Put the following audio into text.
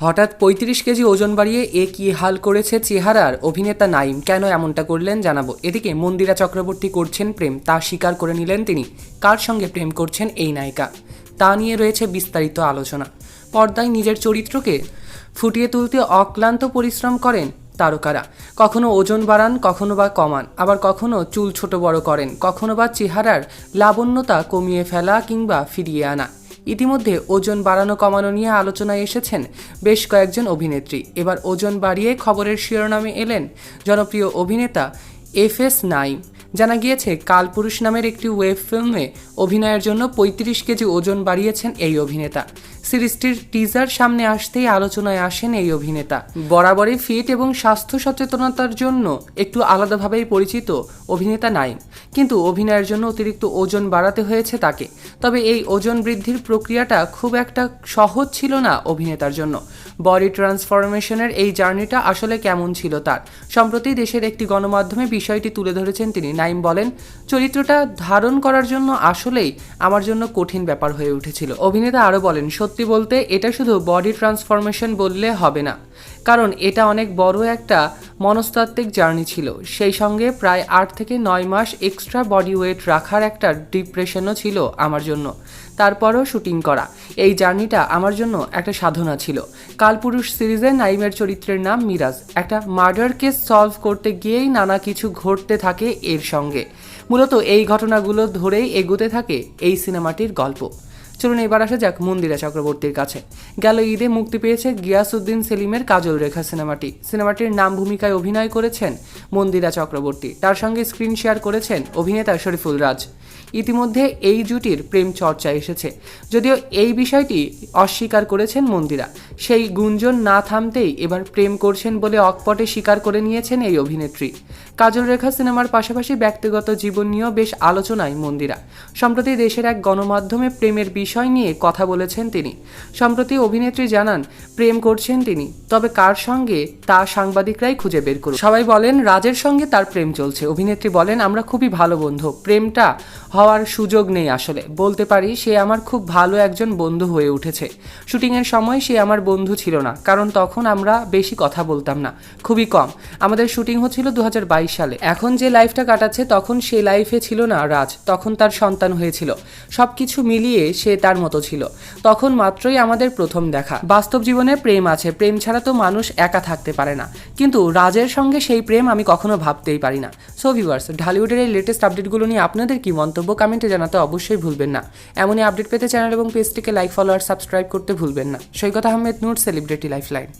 হঠাৎ পঁয়ত্রিশ কেজি ওজন বাড়িয়ে এ কি হাল করেছে চেহারার অভিনেতা নাইম? কেন এমনটা করলেন জানাব। এদিকে মন্দিরা চক্রবর্তী করছেন প্রেম, তা স্বীকার করে নিলেন তিনি। কার সঙ্গে প্রেম করছেন এই নায়িকা? তা নিয়ে রয়েছে বিস্তারিত আলোচনা। পর্দায় নিজের চরিত্রকে ফুটিয়ে তুলতে অক্লান্ত পরিশ্রম করেন তারকারা। কখনো ওজন বাড়ান, কখনো বা কমান। আবার কখনো চুল ছোট বড় করেন, কখনো বা চেহারার লাবণ্যতা কমিয়ে ফেলা কিংবা ফিরিয়ে আনা। ইতিমধ্যে ওজন বাড়ানো কমানো নিয়ে আলোচনায় এসেছেন বেশ কয়েকজন অভিনেত্রী। এবার ওজন বাড়িয়ে খবরের শিরোনামে এলেন জনপ্রিয় অভিনেতা এফ এস নাইম। জানা গিয়েছে কালপুরুষ নামের একটি ওয়েব ফিল্মে অভিনয়ের জন্য পঁয়ত্রিশ কেজি ওজন বাড়িয়েছেন এই অভিনেতা। সিরিজটির টিজার সামনে আসতেই আলোচনায় আসেন এই অভিনেতা। বরাবরই ফিট এবং স্বাস্থ্য সচেতনতার জন্য একটু আলাদাভাবেই পরিচিত অভিনেতা নাইম কিন্তু অভিনয়ের জন্য অতিরিক্ত ওজন বাড়াতে হয়েছে তাকে। তবে এই ওজন বৃদ্ধির প্রক্রিয়াটা খুব একটা সহজ ছিল না অভিনেতার জন্য। বডি ট্রান্সফরমেশনের এই জার্নিটা আসলে কেমন ছিল তার? সম্প্রতি দেশের একটি গণমাধ্যমে বিষয়টি তুলে ধরেছেন তিনি। নাইম বলেন, চরিত্রটা ধারণ করার জন্য আসলেই আমার জন্য কঠিন ব্যাপার হয়ে উঠেছিল। অভিনেতা আরও বলেন, সত্যি বলতে এটা শুধু বডি ট্রান্সফরমেশন বললে হবে না, কারণ এটা অনেক বড় একটা মনস্তাত্ত্বিক জার্নি ছিল। সেই সঙ্গে প্রায় আট থেকে নয় মাস এক্সট্রা বডি ওয়েট রাখার একটা ডিপ্রেশনও ছিল আমার জন্য। তারপরও শুটিং করা, এই জার্নিটা আমার জন্য একটা সাধনা ছিল। কালপুরুষ সিরিজে নাইমের চরিত্রের নাম মিরাজ। একটা মার্ডার কেস সলভ করতে গিয়েই নানা কিছু ঘটতে থাকে এর সঙ্গে। মূলত এই ঘটনাগুলো ধরেই এগোতে থাকে এই সিনেমাটির গল্প। চলুন এবার আসা যাক মন্দিরা চক্রবর্তীর কাছে। গেল ঈদে মুক্তি পেয়েছে গিয়াসউদ্দিন সেলিমের কাজল রেখা সিনেমাটি। সিনেমাটির নাম ভূমিকায় অভিনয় করেছেন মন্দিরা চক্রবর্তী। তার সঙ্গে স্ক্রিন শেয়ার করেছেন অভিনেতা শরীফুল রাজ। ইতিমধ্যে এই জুটির প্রেম চর্চা এসেছে। যদিও এই বিষয়টি অস্বীকার করেছেন মন্দিরা। সেই গুঞ্জন না থামতেই এবার প্রেম করছেন বলে অকপটে স্বীকার করে নিয়েছেন এই অভিনেত্রী। কাজল রেখা সিনেমার পাশাপাশি ব্যক্তিগত জীবন নিয়েও বেশ আলোচনায় মন্দিরা। সম্প্রতি দেশের এক গণমাধ্যমে প্রেমের বিষয় নিয়ে কথা বলেছেন তিনি। সম্প্রতি অভিনেত্রী জানান, প্রেম করছেন তিনি, তবে কার সঙ্গে তা সাংবাদিকরাই খুঁজে বের করুন সবাই বলেন, রাজের সঙ্গে তার প্রেম চলছে। অভিনেত্রী বলেন, আমরা খুবই ভালো বন্ধু। প্রেমটা হওয়ার সুযোগ নেই আসলে। বলতে পারি, সে আমার খুব ভালো একজন বন্ধু হয়ে উঠেছে। শুটিংয়ের সময় সে আমার বন্ধু ছিল না, কারণ তখন আমরা বেশি কথা বলতাম না, খুবই কম। আমাদের শুটিং হচ্ছিল দু সালে। এখন যে লাইফটা কাটাচ্ছে, তখন সে লাইফে ছিল না রাজ, তখন তার সন্তান হয়েছিল। সব কিছু মিলিয়ে সে তার মতো ছিল। তখন মাত্রই আমাদের প্রথম দেখা। বাস্তব জীবনে প্রেম আছে, প্রেম ছাড়া তো মানুষ একা থাকতে পারে না। কিন্তু রাজের সঙ্গে সেই প্রেম আমি কখনো ভাবতেই পারি না। সো ভিউয়ার্স ঢালিউডের এই লেটেস্ট আপডেটগুলো নিয়ে আপনাদের কি মন্তব্য কমেন্টে জানাতে অবশ্যই ভুলবেন না। এমনই আপডেট পেতে চ্যানেল এবং পেজটিকে লাইক ফলো আর সাবস্ক্রাইব করতে ভুলবেন না। Saikat Ahmed Noor celebrity lifeline